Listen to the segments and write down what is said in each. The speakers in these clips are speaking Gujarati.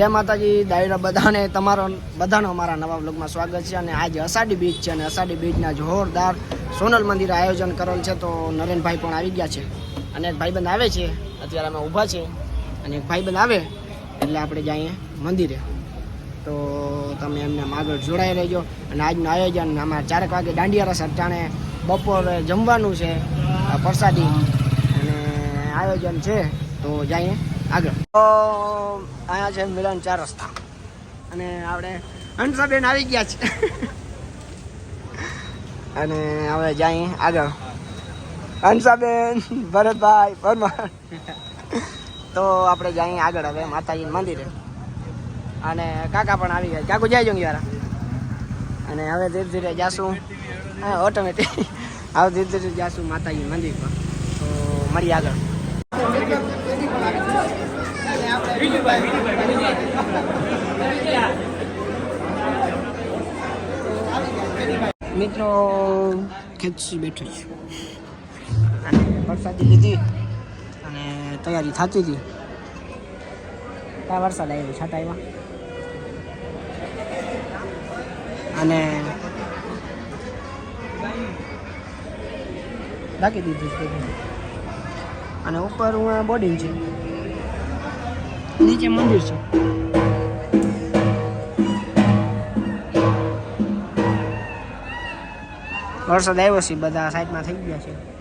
જય માતાજી, દાયરા બધાને, તમારો, બધાનો અમારા નવા બ્લોગમાં સ્વાગત છે અને આજે અષાઢી બીચ છે અને અષાઢી બીચના જોરદાર સોનલ મંદિરે આયોજન કરેલ છે તો નરેનભાઈ પણ આવી ગયા છે. અને એક ભાઈબંધ આવે છે, અત્યારે અમે ઊભા છે. અને એક ભાઈબંધ આવે, એટલે આપણે જઈએ મંદિરે. તો તમે એમને આગળ જોડાઈ રહેજો. અને આજનું આયોજન અમારે ચારેક વાગે દાંડિયારા રસ અટાણે બપોરે જમવાનું છે પ્રસાદી. અને આયોજન છે, તો જઈએ. આગળ. અહીંયા છે મિલન ચાર રસ્તા. અને આપણે હંસાબેન આવી ગયા છે. અને હવે જાય આગળ. હંસાબેન, ભરતભાઈ, પરમાર. તો આપણે જઈએ આગળ હવે માતાજી મંદિરે. અને કાકા પણ આવી ગયા કાકુ જાય જોંગી વાળા. અને હવે ધીરે ધીરે જાશું. હા ઓટોમેટિક હવે ધીરે ધીરે જાશું માતાજી મંદિર પર. તો મળીએ આગળ. મિત્રો ખેંચી બેઠો છું. વરસાદી લીધી અને તૈયારી થતી હતી. ત્યાં વરસાદ આવ્યો છાંટાઈમાં અને ઢાંકી દીધું. અને ઉપર હું બોર્ડિંગ છે. નીચે મંદિર છે. વરસાદ આવ્યો છે, બધા સાઈડમાં થઈ ગયા છે.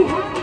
Oh.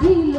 রাখিল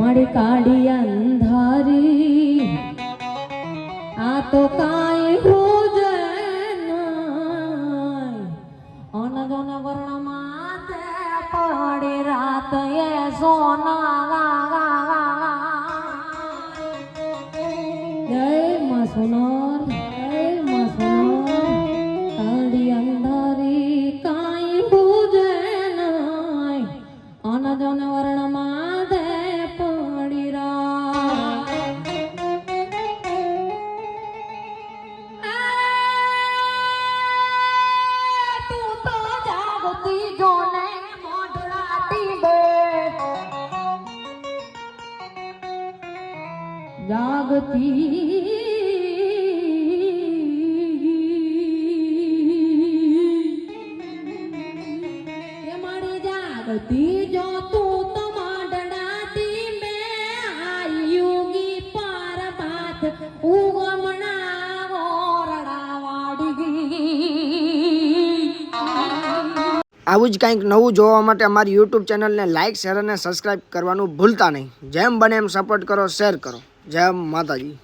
তোমার কালি আন্ধারে। আত কা આવું જ કંઈક નવું જોવા માટે અમારી યુટ્યુબ ચેનલને લાઇક શેર અને સબસ્ક્રાઇબ કરવાનું ભૂલતા નહીં. જેમ બને એમ સપોર્ટ કરો શેર કરો. જય માતાજી.